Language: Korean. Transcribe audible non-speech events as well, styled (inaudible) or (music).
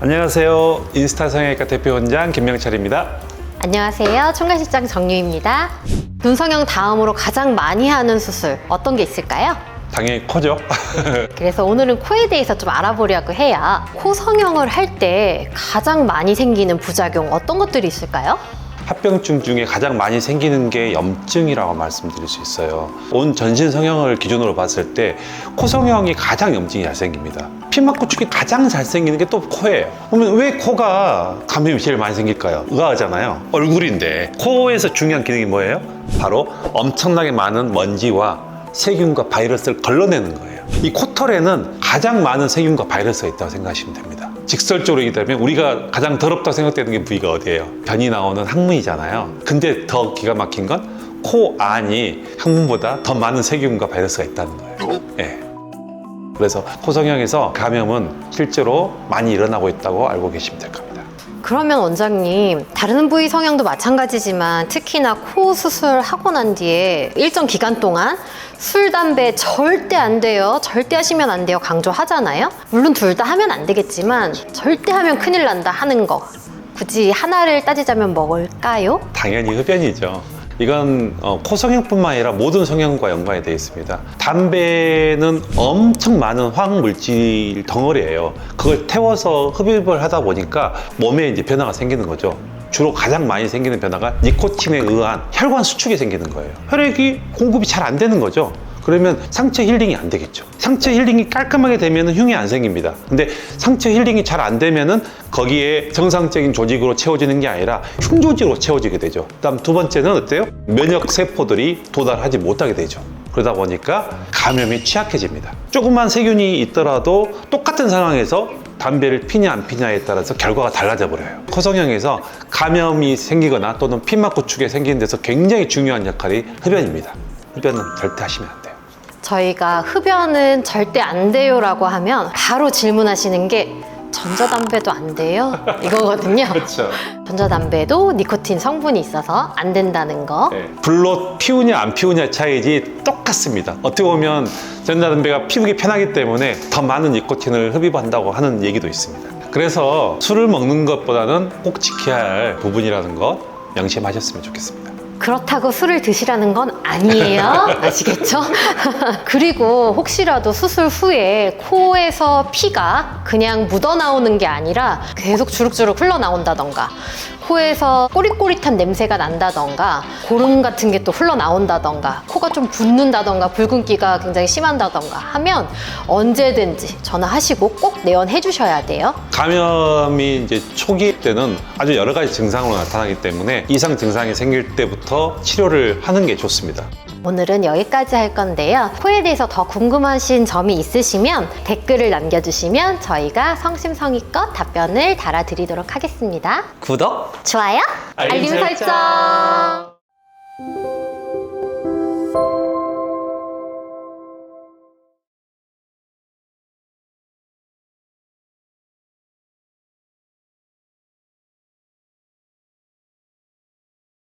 안녕하세요. 인스타 성형외과 대표 원장 김명철입니다. 안녕하세요. 총괄실장 정유입니다. 눈 성형 다음으로 가장 많이 하는 수술 어떤 게 있을까요? 당연히 코죠. (laughs) 그래서 오늘은 코에 대해서 좀 알아보려고 해요. 코 성형을 할 때 가장 많이 생기는 부작용 어떤 것들이 있을까요? 합병증 중에 가장 많이 생기는 게 염증이라고 말씀드릴 수 있어요. 온 전신 성형을 기준으로 봤을 때 코 성형이 가장 염증이 잘 생깁니다. 피막구축이 가장 잘 생기는 게 또 코예요. 그러면 왜 코가 감염이 제일 많이 생길까요? 의아하잖아요. 얼굴인데 코에서 중요한 기능이 뭐예요? 바로 엄청나게 많은 먼지와 세균과 바이러스를 걸러내는 거예요. 이 코털에는 가장 많은 세균과 바이러스가 있다고 생각하시면 됩니다. 직설적으로 얘기하면 우리가 가장 더럽다고 생각되는 게 부위가 어디예요? 변이 나오는 항문이잖아요. 근데 더 기가 막힌 건 코 안이 항문보다 더 많은 세균과 바이러스가 있다는 거예요. 예. 그래서 코 성형에서 감염은 실제로 많이 일어나고 있다고 알고 계시면 될 겁니다. 그러면 원장님 다른 부위 성형도 마찬가지지만 특히나 코 수술하고 난 뒤에 일정 기간 동안 술, 담배 절대 안 돼요. 절대 하시면 안 돼요. 강조하잖아요. 물론 둘 다 하면 안 되겠지만 절대 하면 큰일 난다 하는 거. 굳이 하나를 따지자면 뭘까요? 당연히 흡연이죠. 이건 어, 코 성형뿐만 아니라 모든 성형과 연관이 되어 있습니다. 담배는 엄청 많은 화학 물질 덩어리예요. 그걸 태워서 흡입을 하다 보니까 몸에 이제 변화가 생기는 거죠. 주로 가장 많이 생기는 변화가 니코틴에 의한 혈관 수축이 생기는 거예요. 혈액이 공급이 잘 안 되는 거죠. 그러면 상체 힐링이 안 되겠죠. 상체 힐링이 깔끔하게 되면 흉이 안 생깁니다. 근데 상체 힐링이 잘 안 되면은 거기에 정상적인 조직으로 채워지는 게 아니라 흉조직으로 채워지게 되죠. 그다음 두 번째는 어때요? 면역 세포들이 도달하지 못하게 되죠. 그러다 보니까 감염이 취약해집니다. 조그만 세균이 있더라도 똑같은 상황에서 담배를 피냐 안 피냐에 따라서 결과가 달라져 버려요. 코성형에서 감염이 생기거나 또는 피막 구축에 생기는 데서 굉장히 중요한 역할이 흡연입니다. 흡연은 절대 하시면 안 돼요. 저희가 흡연은 절대 안 돼요라고 하면 바로 질문하시는 게 전자담배도 안 돼요? 이거거든요. (laughs) 그렇죠. 전자담배도 니코틴 성분이 있어서 안 된다는 거. 네. 불로 피우냐 안 피우냐 차이지 똑같습니다. 어떻게 보면 전자담배가 피우기 편하기 때문에 더 많은 니코틴을 흡입한다고 하는 얘기도 있습니다. 그래서 술을 먹는 것보다는 꼭 지켜야 할 부분이라는 것 명심하셨으면 좋겠습니다. 그렇다고 술을 드시라는 건 아니에요. (laughs) 아시겠죠? (laughs) 그리고 혹시라도 수술 후에 코에서 피가 그냥 묻어나오는 게 아니라 계속 주룩주룩 흘러나온다던가 코에서 꼬릿꼬릿한 냄새가 난다던가 고름 같은 게 또 흘러나온다던가 코가 좀 붓는다던가 붉은기가 굉장히 심한다던가 하면 언제든지 전화하시고 꼭 내원해 주셔야 돼요. 감염이 이제 초기 때는 아주 여러 가지 증상으로 나타나기 때문에 이상 증상이 생길 때부터 치료를 하는 게 좋습니다. 오늘은 여기까지 할 건데요. 코에 대해서 더 궁금하신 점이 있으시면 댓글을 남겨주시면 저희가 성심성의껏 답변을 달아드리도록 하겠습니다. 구독! 좋아요, 알림. 설정.